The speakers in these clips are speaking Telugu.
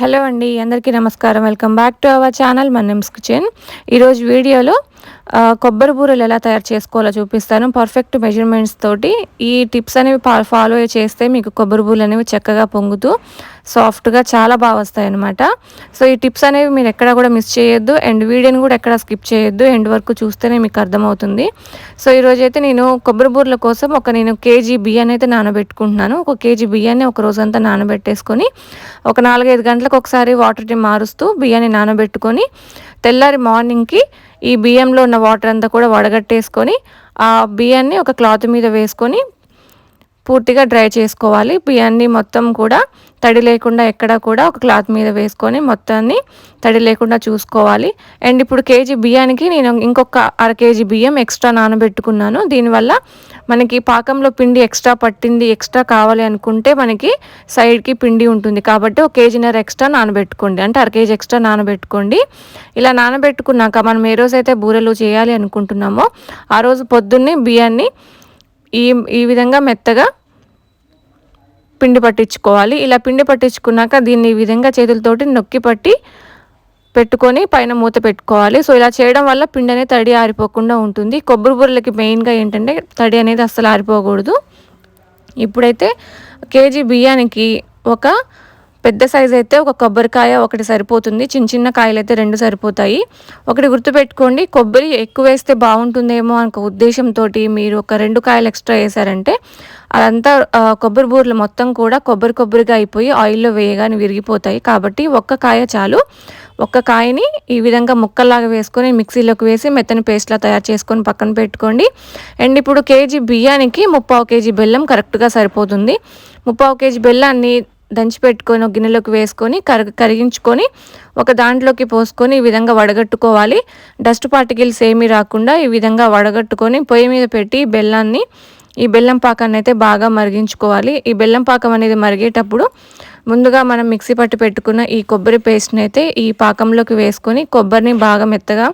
హలో అండి అందరికీ నమస్కారం. Welcome back to our channel మన నిమ్స్ కిచెన్. ఈరోజు వీడియోలో కొబ్బరి బూరెలు ఎలా తయారు చేసుకోవాలో చూపిస్తాను. పర్ఫెక్ట్ మెజర్మెంట్స్ తోటి ఈ టిప్స్ అనేవి ఫాలో చేస్తే మీకు కొబ్బరి బూరెలు అనేవి చక్కగా పొంగుతూ సాఫ్ట్గా చాలా బాగా వస్తాయి అనమాట సో ఈ టిప్స్ అనేవి మీరు ఎక్కడ కూడా మిస్ చేయొద్దు. అండ్ వీడియోని కూడా ఎక్కడ స్కిప్ చేయొద్దు. ఎండ్ వరకు చూస్తేనే మీకు అర్థమవుతుంది. సో ఈరోజు అయితే నేను కొబ్బరి బూరెల కోసం ఒక నేను కేజీ బియ్యాన్ని అయితే నానబెట్టుకుంటున్నాను. ఒక కేజీ బియ్యాన్ని ఒక రోజంతా నానబెట్టేసుకొని ఒక నాలుగైదు గంటలకు ఒకసారి వాటర్ని మారుస్తూ బియ్యాన్ని నానబెట్టుకొని తెల్లారి మార్నింగ్కి ఈ బియ్యంలో ఉన్న వాటర్ అంతా కూడా వడగట్టేసుకొని ఆ బియ్యాన్ని ఒక క్లాత్ మీద వేసుకొని పూర్తిగా డ్రై చేసుకోవాలి. బియ్యాన్ని మొత్తం కూడా తడి లేకుండా ఎక్కడ కూడా ఒక క్లాత్ మీద వేసుకొని మొత్తాన్ని తడి లేకుండా చూసుకోవాలి. అండ్ ఇప్పుడు కేజీ బియ్యానికి నేను ఇంకొక అర కేజీ బియ్యం ఎక్స్ట్రా నానబెట్టుకున్నాను. దీనివల్ల మనకి పాకంలో పిండి ఎక్స్ట్రా పట్టింది ఎక్స్ట్రా కావాలి అనుకుంటే మనకి సైడ్కి పిండి ఉంటుంది. కాబట్టి ఒక కేజీన్నర ఎక్స్ట్రా నానబెట్టుకోండి. అంటే అర కేజీ ఎక్స్ట్రా నానబెట్టుకోండి. ఇలా నానబెట్టుకున్నాక మనం ఏ రోజైతే బూరెలు చేయాలి అనుకుంటున్నామో ఆ రోజు పొద్దున్నే బియ్యాన్ని ఈ ఈ విధంగా మెత్తగా పిండి పట్టించుకోవాలి. ఇలా పిండి పట్టించుకున్నాక దీన్ని ఈ విధంగా చేతులతోటి నొక్కి పట్టి పెట్టుకొని పైన మూత పెట్టుకోవాలి. సో ఇలా చేయడం వల్ల పిండి అనేది తడి ఆరిపోకుండా ఉంటుంది. కొబ్బరి బూరలకి మెయిన్గా ఏంటంటే తడి అనేది అస్సలు ఆరిపోకూడదు. ఇప్పుడైతే కేజీ బియ్యానికి ఒక పెద్ద సైజ్ అయితే ఒక కొబ్బరికాయ ఒకటి సరిపోతుంది. చిన్న చిన్న కాయలు అయితే రెండు సరిపోతాయి. ఒకటి గుర్తుపెట్టుకోండి కొబ్బరి ఎక్కువ వేస్తే బాగుంటుందేమో అనే ఉద్దేశంతో మీరు ఒక రెండు కాయలు ఎక్స్ట్రా వేసారంటే అదంతా కొబ్బరి బూరలు మొత్తం కూడా కొబ్బరి కొబ్బరిగా అయిపోయి ఆయిల్లో వేయగానే విరిగిపోతాయి. కాబట్టి ఒక్క కాయ చాలు. ఒక్క కాయని ఈ విధంగా ముక్కల్లాగా వేసుకొని మిక్సీలోకి వేసి మెత్తని పేస్ట్లా తయారు చేసుకొని పక్కన పెట్టుకోండి. అండ్ ఇప్పుడు కేజీ బియ్యానికి ముప్పావు కేజీ బెల్లం కరెక్ట్గా సరిపోతుంది. ముప్పావు కేజీ బెల్లాన్ని దంచి పెట్టుకొని ఒక గిన్నెలోకి వేసుకొని కర కరిగించుకొని ఒక దాంట్లోకి పోసుకొని ఈ విధంగా వడగట్టుకోవాలి. డస్ట్ పార్టికల్స్ ఏమీ రాకుండా ఈ విధంగా వడగట్టుకొని పొయ్యి మీద పెట్టి బెల్లాన్ని ఈ బెల్లం పాకాన్ని అయితే బాగా మరిగించుకోవాలి. ఈ బెల్లం పాకం అనేది మరిగేటప్పుడు ముందుగా మనం మిక్సీ పట్టి పెట్టుకున్న ఈ కొబ్బరి పేస్ట్ని అయితే ఈ పాకంలోకి వేసుకొని కొబ్బరిని బాగా మెత్తగా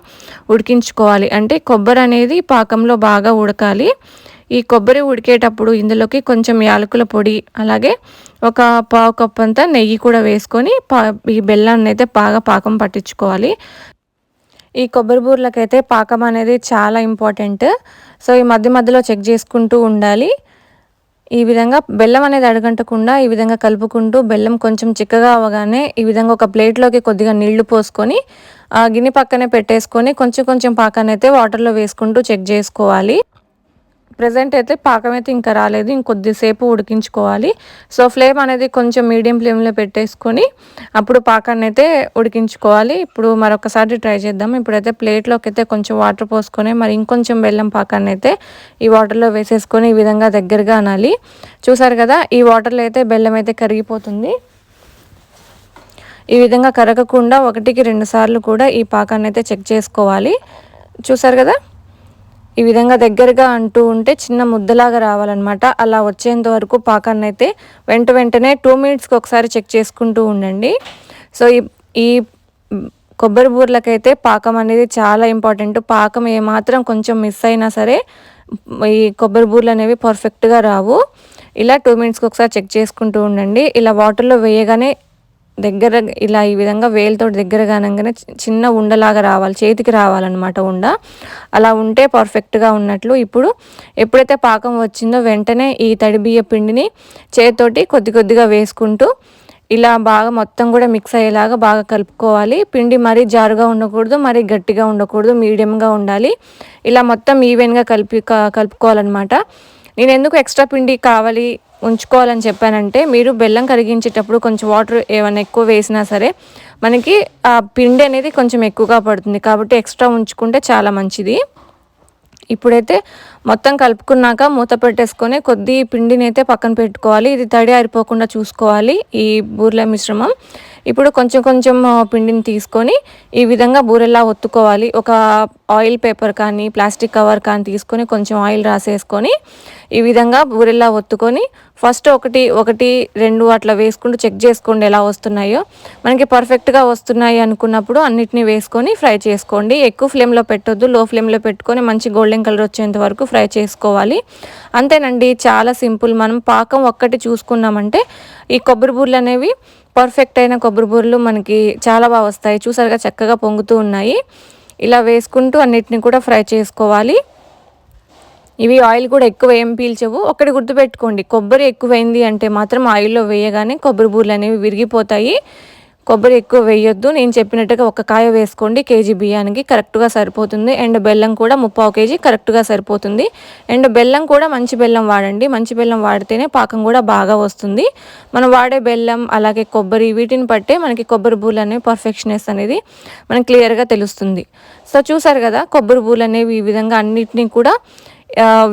ఉడికించుకోవాలి. అంటే కొబ్బరి అనేది పాకంలో బాగా ఉడకాలి. ఈ కొబ్బరి ఉడికేటప్పుడు ఇందులోకి కొంచెం యాలకుల పొడి అలాగే ఒక పావు కప్పు అంతా నెయ్యి కూడా వేసుకొని పా ఈ బెల్లాన్ని అయితే బాగా పాకం పట్టించుకోవాలి. ఈ కొబ్బరి బూర్లకైతే పాకం అనేది చాలా ఇంపార్టెంట్. సో ఈ మధ్య మధ్యలో చెక్ చేసుకుంటూ ఉండాలి. ఈ విధంగా బెల్లం అనేది అడగంటకుండా ఈ విధంగా కలుపుకుంటూ బెల్లం కొంచెం చిక్కగా అవ్వగానే ఈ విధంగా ఒక ప్లేట్లోకి కొద్దిగా నీళ్ళు పోసుకొని ఆ గిన్నె పక్కనే పెట్టేసుకొని కొంచెం కొంచెం పాకాన్ని అయితే వాటర్లో వేసుకుంటూ చెక్ చేసుకోవాలి. ప్రజెంట్ అయితే పాకం అయితే ఇంకా రాలేదు. ఇంకొద్దిసేపు ఉడికించుకోవాలి. సో ఫ్లేమ్ అనేది కొంచెం మీడియం ఫ్లేమ్లో పెట్టేసుకొని అప్పుడు పాకాన్ని అయితే ఉడికించుకోవాలి. ఇప్పుడు మరొకసారి ట్రై చేద్దాం. ఇప్పుడైతే ప్లేట్లోకి అయితే కొంచెం వాటర్ పోసుకొని మరి ఇంకొంచెం బెల్లం పాకాన్ని అయితే ఈ వాటర్లో వేసేసుకొని ఈ విధంగా దగ్గరగా అనాలి. చూసారు కదా ఈ వాటర్లో అయితే బెల్లం అయితే కరిగిపోతుంది. ఈ విధంగా కరగకుండా ఒకటికి రెండు సార్లు కూడా ఈ పాకాన్ని అయితే చెక్ చేసుకోవాలి. చూసారు కదా? ఈ విధంగా దగ్గరగా అంటూ ఉంటే చిన్న ముద్దలాగా రావాలన్నమాట. అలా వచ్చేంత వరకు పాకాన్ని అయితే వెంట వెంటనే టూ మినిట్స్కి ఒకసారి చెక్ చేసుకుంటూ ఉండండి. సో ఈ ఈ కొబ్బరి బూర్లకైతే పాకం అనేది చాలా ఇంపార్టెంట్. పాకం ఏమాత్రం కొంచెం మిస్ అయినా సరే ఈ కొబ్బరి బూర్లు అనేవి పర్ఫెక్ట్గా రావు. ఇలా టూ మినిట్స్కి ఒకసారి చెక్ చేసుకుంటూ ఉండండి. ఇలా వాటర్లో వేయగానే దగ్గర ఇలా ఈ విధంగా వేలుతో దగ్గర కానంగానే చి- చిన్న ఉండలాగా రావాలి చేతికి రావాలన్నమాట ఉండ. అలా ఉంటే పర్ఫెక్ట్గా ఉన్నట్లు ఇప్పుడు ఎప్పుడైతే పాకం వచ్చిందో వెంటనే ఈ తడి బియ్య పిండిని చేతితోటి కొద్ది కొద్దిగా వేసుకుంటూ ఇలా బాగా మొత్తం కూడా మిక్స్ అయ్యేలాగా బాగా కలుపుకోవాలి. పిండి మరీ జారుగా ఉండకూడదు మరీ గట్టిగా ఉండకూడదు మీడియంగా ఉండాలి. ఇలా మొత్తం ఈవెన్గా కలిపి కలుపుకోవాలన్నమాట. నేను ఎందుకు ఎక్స్ట్రా పిండి కావాలి ఉంచుకోవాలని చెప్పానంటే మీరు బెల్లం కరిగించేటప్పుడు కొంచెం వాటర్ ఏమైనా ఎక్కువ వేసినా సరే మనకి ఆ పిండి అనేది కొంచెం ఎక్కువగా పడుతుంది కాబట్టి ఎక్స్ట్రా ఉంచుకుంటే చాలా మంచిది. ఇప్పుడైతే మొత్తం కలుపుకున్నాక మూత పెట్టేసుకొని కొద్ది పిండిని అయితే పక్కన పెట్టుకోవాలి. ఇది తడి ఆరిపోకుండా చూసుకోవాలి ఈ బూరెల మిశ్రమం. ఇప్పుడు కొంచెం కొంచెం పిండిని తీసుకొని ఈ విధంగా బూరెలా ఒత్తుకోవాలి. ఒక ఆయిల్ పేపర్ కానీ ప్లాస్టిక్ కవర్ కానీ తీసుకొని కొంచెం ఆయిల్ రాసేసుకొని ఈ విధంగా బూరెలా ఒత్తుకొని ఫస్ట్ ఒకటి ఒకటి రెండు అట్లా వేసుకుంటూ చెక్ చేసుకోండి ఎలా వస్తున్నాయో. మనకి పర్ఫెక్ట్గా వస్తున్నాయి అనుకున్నప్పుడు అన్నిటినీ వేసుకొని ఫ్రై చేసుకోండి. ఎక్కువ ఫ్లేమ్లో పెట్టొద్దు. లో ఫ్లేమ్లో పెట్టుకొని మంచి గోల్డెన్ కలర్ వచ్చేంత వరకు ఫ్రై చేసుకోవాలి. అంతేనండి చాలా సింపుల్. మనం పాకం ఒక్కటి చూసుకున్నామంటే ఈ కొబ్బరి బూరెలు అనేవి పర్ఫెక్ట్ అయిన కొబ్బరి బూరలు మనకి చాలా బాగా వస్తాయి. చూసారుగా చక్కగా పొంగుతూ ఉన్నాయి. ఇలా వేసుకుంటూ అన్నిటిని కూడా ఫ్రై చేసుకోవాలి. ఇవి ఆయిల్ కూడా ఎక్కువ ఏం పీల్చవు. ఒకటి గుర్తుపెట్టుకోండి కొబ్బరి ఎక్కువైంది అంటే మాత్రం ఆయిల్లో వేయగానే కొబ్బరి బూరలు అనేవి విరిగిపోతాయి. కొబ్బరి ఎక్కువ వేయొద్దు. నేను చెప్పినట్టుగా ఒక కాయ వేసుకోండి. కేజీ బియ్యానికి కరెక్ట్గా సరిపోతుంది. అండ్ బెల్లం కూడా ముప్పావు కేజీ కరెక్ట్గా సరిపోతుంది. అండ్ బెల్లం కూడా మంచి బెల్లం వాడండి. మంచి బెల్లం వాడితేనే పాకం కూడా బాగా వస్తుంది. మనం వాడే బెల్లం అలాగే కొబ్బరి వీటిని బట్టే మనకి కొబ్బరి బూలు అనేవి పర్ఫెక్షనెస్ అనేది మనకి క్లియర్గా తెలుస్తుంది. సో చూసారు కదా కొబ్బరి బూలు అనేవి ఈ విధంగా అన్నిటినీ కూడా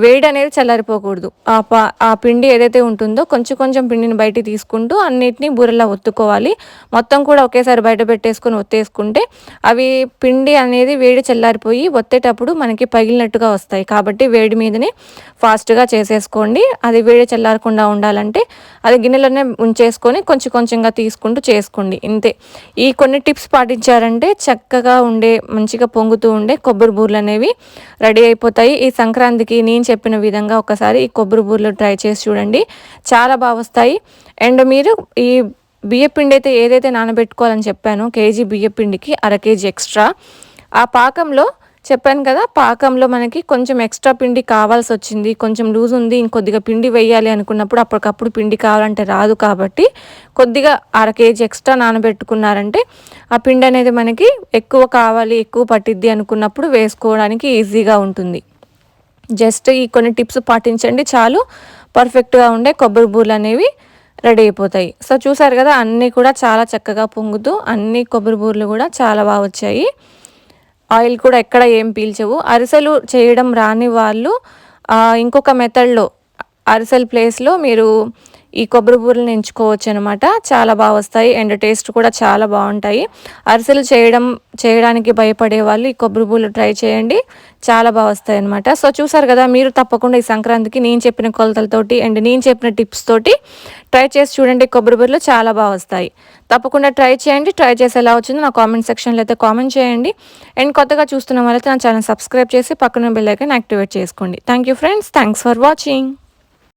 వేడి అనేది చల్లారిపోకూడదు. ఆ పా ఆ పిండి ఏదైతే ఉంటుందో కొంచెం కొంచెం పిండిని బయటికి తీసుకుంటూ అన్నిటినీ బూరెలా ఒత్తుకోవాలి. మొత్తం కూడా ఒకేసారి బయట పెట్టేసుకొని ఒత్తేసుకుంటే అవి పిండి అనేది వేడి చల్లారిపోయి ఒత్తేటప్పుడు మనకి పగిలినట్టుగా వస్తాయి. కాబట్టి వేడి మీదనే ఫాస్ట్గా చేసేసుకోండి. అది వేడి చల్లారకుండా ఉండాలంటే అది గిన్నెలోనే ఉంచేసుకొని కొంచెం కొంచెంగా తీసుకుంటూ చేసుకోండి. ఇంతే. ఈ కొన్ని టిప్స్ పాటించారంటే చక్కగా ఉండే మంచిగా పొంగుతూ ఉండే కొబ్బరి బూరలు అనేవి రెడీ అయిపోతాయి. ఈ సంక్రాంతి మనకి నేను చెప్పిన విధంగా ఒకసారి ఈ కొబ్బరి బూరలు ట్రై చేసి చూడండి. చాలా బాగా వస్తాయి. అండ్ మీరు ఈ బియ్యపిండి అయితే ఏదైతే నానబెట్టుకోవాలని చెప్పానో కేజీ బియ్యపిండికి అర కేజీ ఎక్స్ట్రా. ఆ పాకంలో చెప్పాను కదా పాకంలో మనకి కొంచెం ఎక్స్ట్రా పిండి కావాల్సి వచ్చింది కొంచెం లూజ్ ఉంది ఇంకొద్దిగా పిండి వేయాలి అనుకున్నప్పుడు అప్పటికప్పుడు పిండి కావాలంటే రాదు కాబట్టి కొద్దిగా అర కేజీ ఎక్స్ట్రా నానబెట్టుకున్నారంటే ఆ పిండి అనేది మనకి ఎక్కువ కావాలి ఎక్కువ పట్టిద్ది అనుకున్నప్పుడు వేసుకోవడానికి ఈజీగా ఉంటుంది. జస్ట్ ఈ కొన్ని టిప్స్ పాటించండి చాలు. పర్ఫెక్ట్గా ఉండే కొబ్బరి బూరలు అనేవి రెడీ అయిపోతాయి. సో చూసారు కదా అన్నీ కూడా చాలా చక్కగా పొంగుతూ అన్ని కొబ్బరి బూరలు కూడా చాలా బాగా వచ్చాయి. ఆయిల్ కూడా ఎక్కడ ఏం పీల్చవు. అరిసెలు చేయడం రాని వాళ్ళు ఇంకొక మెథడ్లో అరిసెల్ ప్లేస్లో మీరు ఈ కొబ్బరి బూరెలను ఎంచుకోవచ్చు అనమాట చాలా బాగా వస్తాయి. అండ్ టేస్ట్ కూడా చాలా బాగుంటాయి. అరిసెలు చేయడం చేయడానికి భయపడే వాళ్ళు ఈ కొబ్బరి బూరెలు ట్రై చేయండి. చాలా బాగా వస్తాయి అనమాట సో చూసారు కదా మీరు తప్పకుండా ఈ సంక్రాంతికి నేను చెప్పిన కొలతలతోటి అండ్ నేను చెప్పిన టిప్స్ తోటి ట్రై చేసి చూడండి. కొబ్బరి బూరెలు చాలా బాగా వస్తాయి. తప్పకుండా ట్రై చేయండి. ట్రై చేసి ఎలా వచ్చిందో నా కామెంట్ సెక్షన్లో అయితే కామెంట్ చేయండి. అండ్ కొత్తగా చూస్తున్న వాళ్ళైతే నా ఛానల్ సబ్స్క్రైబ్ చేసి పక్కన బెల్ ఐకన్ యాక్టివేట్ చేసుకోండి. Thank you friends. Thanks for watching.